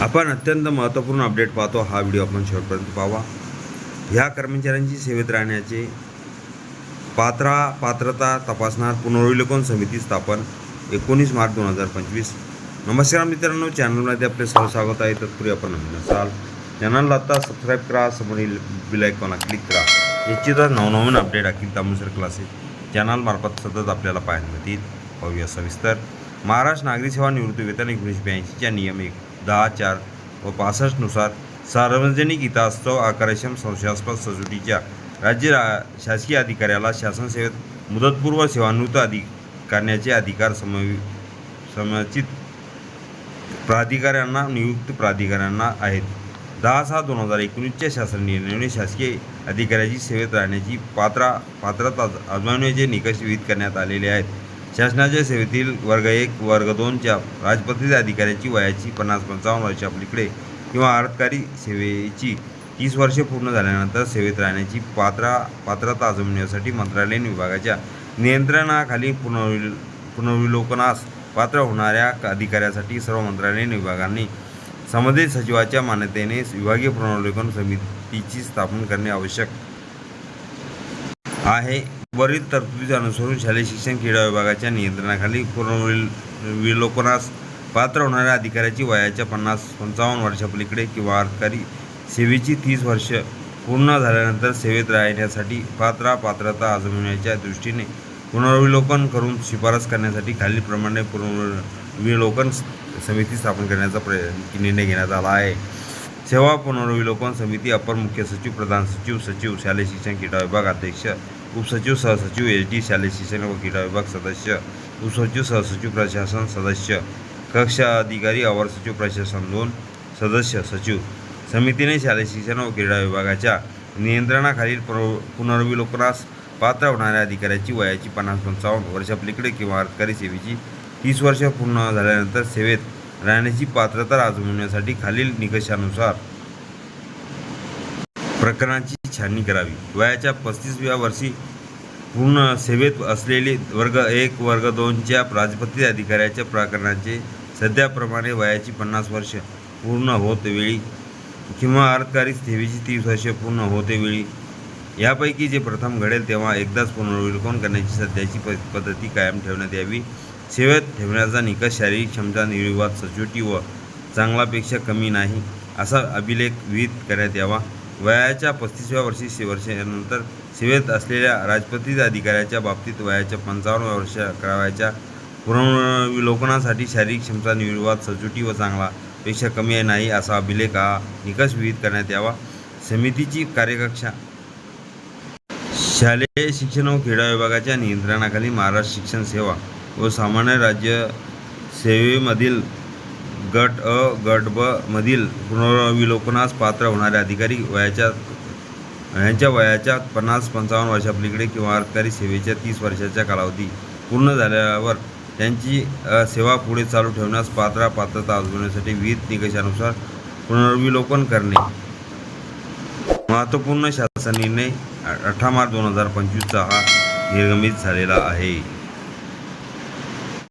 आपण अत्यंत महत्त्वपूर्ण अपडेट पाहतो. हा व्हिडिओ आपण शेवटपर्यंत पाहावा. ह्या कर्मचाऱ्यांची सेवेत राहण्याचे पात्रा पात्रता तपासणार पुनर्विलोकन समिती स्थापन एकोणीस मार्च दोन हजार पंचवीस. नमस्कार मित्रांनो चॅनलमध्ये आपले सर्व स्वागत आहे. तत्पूर्वी आपण नवीन असाल चॅनलला आता सबस्क्राईब करा. समोरील बिलायकॉनला क्लिक करा. निश्चितच नवनवीन अपडेट अखिल तामुसर क्लासेस चॅनलमार्फत सतत आपल्याला पाहायला मिळतील. पाहूया सविस्तर. महाराष्ट्र नागरी सेवा निवृत्ती वेतन एकोणीसशे ब्याऐंशीच्या नियम एक. दहा चार व पासष्टनुसार सार्वजनिक हितास्तव आकारेक्षम संशयास्पद सजुटीच्या राज्य रा शासकीय अधिकाऱ्याला शासन सेवेत मुदतपूर्व सेवानिवृत्त अधिक करण्याचे अधिकार समवि समचित प्राधिकाऱ्यांना नियुक्त प्राधिकाऱ्यांना आहेत. दहा सहा दोन हजार एकोणीसच्या शासन निर्णयाने शासकीय अधिकाऱ्याची सेवेत राहण्याची पात्रा पात्रता आजमावण्याचे निकष विहित करण्यात आलेले आहेत. शासनाच्या सेवेतील वर्ग एक वर्ग दोनच्या राजपत्रित अधिकाऱ्याची वयाची पन्नास पंचावन्न वर्षा आपलीकडे किंवा अर्थकारी सेवेची तीस वर्षे पूर्ण झाल्यानंतर सेवेत राहण्याची पात्रा पात्रता अजमण्यासाठी मंत्रालयीन विभागाच्या नियंत्रणाखाली पुनर्वि पुनर्विलोकनास पात्र होणाऱ्या अधिकाऱ्यासाठी सर्व मंत्रालयीन विभागांनी संबंधित सचिवाच्या मान्यतेने विभागीय पुनर्विलोकन समितीची स्थापना करणे आवश्यक आहे. वरील तरतुदी अनुसरून शालेय शिक्षण क्रीडा विभागाच्या नियंत्रणाखाली पुनर्विलोकनास पात्र होणाऱ्या अधिकाऱ्याची वयाच्या पन्नास पंचावन्न वर्षापलीकडे किंवा अर्थकारी सेवेची तीस वर्ष पूर्ण झाल्यानंतर सेवेत राहण्यासाठी पात्रा पात्रता आजमविण्याच्या दृष्टीने पुनर्विलोकन करून शिफारस करण्यासाठी खालीलप्रमाणे पुनर्विलोकन समिती स्थापन करण्याचा प्रय निर्णय घेण्यात आला आहे. सेवा पुनर्विलोकन समिती अपर मुख्य सचिव प्रधान सचिव सचिव शालेय शिक्षण क्रीडा विभाग अध्यक्ष उपसचिव सहसचिव एच डी शालेय शिक्षण व क्रीडा विभाग सदस्य उपसचिव सहसचिव प्रशासन सदस्य कक्षा अधिकारी अवर सचिव प्रशासन दोन सदस्य सचिव. समितीने शालेय शिक्षण व क्रीडा विभागाच्या नियंत्रणाखालील प्र पुनर्विलोकनास पात्र होणाऱ्या अधिकाऱ्याची वयाची पन्नास पंचावन्न वर्षापलीकडे किंवा अर्थकारी सेवेची तीस वर्ष पूर्ण झाल्यानंतर सेवेत राहण्याची पात्रता राजवण्यासाठी खालील निकषानुसार प्रकरणाची छाननी करावी. वयाच्या पस्तीसव्या वर्षी पूर्ण सेवेत असलेले वर्ग एक वर्ग दोनच्या राजपत्रित अधिकाऱ्याच्या प्रकरणाचे सध्याप्रमाणे वयाची पन्नास वर्ष पूर्ण होत वेळी किंवा अर्थकारी सेवेची तीस वर्ष पूर्ण होते वेळी. यापैकी जे प्रथम घडेल तेव्हा एकदाच पुनर्विलोकन करण्याची सध्याची प पद्धती कायम ठेवण्यात यावी. सेवेत ठेवण्याचा निकष शारीरिक क्षमता निर्विवाद सचोटी व चांगलापेक्षा कमी नाही असा अभिलेख विहित करण्यात यावा. वयाच्या पस्तीसव्या वर्षी वर्षानंतर सेवेत असलेल्या राजपत्रित अधिकाऱ्याच्या बाबतीत वयाच्या पंचावन्न वर्ष करावयाच्या पुनर्विलोकनासाठी शारीरिक क्षमता निर्वाद सचोटी व चांगला पेक्षा कमी नाही असा अभिलेख हा निकष विहित करण्यात यावा. समितीची कार्यकक्षा शालेय शिक्षण व क्रीडा विभागाच्या नियंत्रणाखाली महाराष्ट्र शिक्षण सेवा व सामान्य राज्य सेवेमधील गट अ गट ब मधील पुनर्विलोकनास पात्र होणारे अधिकारी वयाच्या यांच्या वयाच्या पन्नास पंचावन्न वर्षापलीकडे किंवा अर्थकारी सेवेच्या तीस वर्षाच्या कालावधी पूर्ण झाल्यावर त्यांची सेवा पुढे चालू ठेवण्यास पात्र पात्रता आजवण्यासाठी विविध निकषानुसार पुनर्विलोकन करणे. महत्त्वपूर्ण शासन निर्णय अठरा मार्च दोन हजार पंचवीसचा हा निर्गमित झालेला आहे.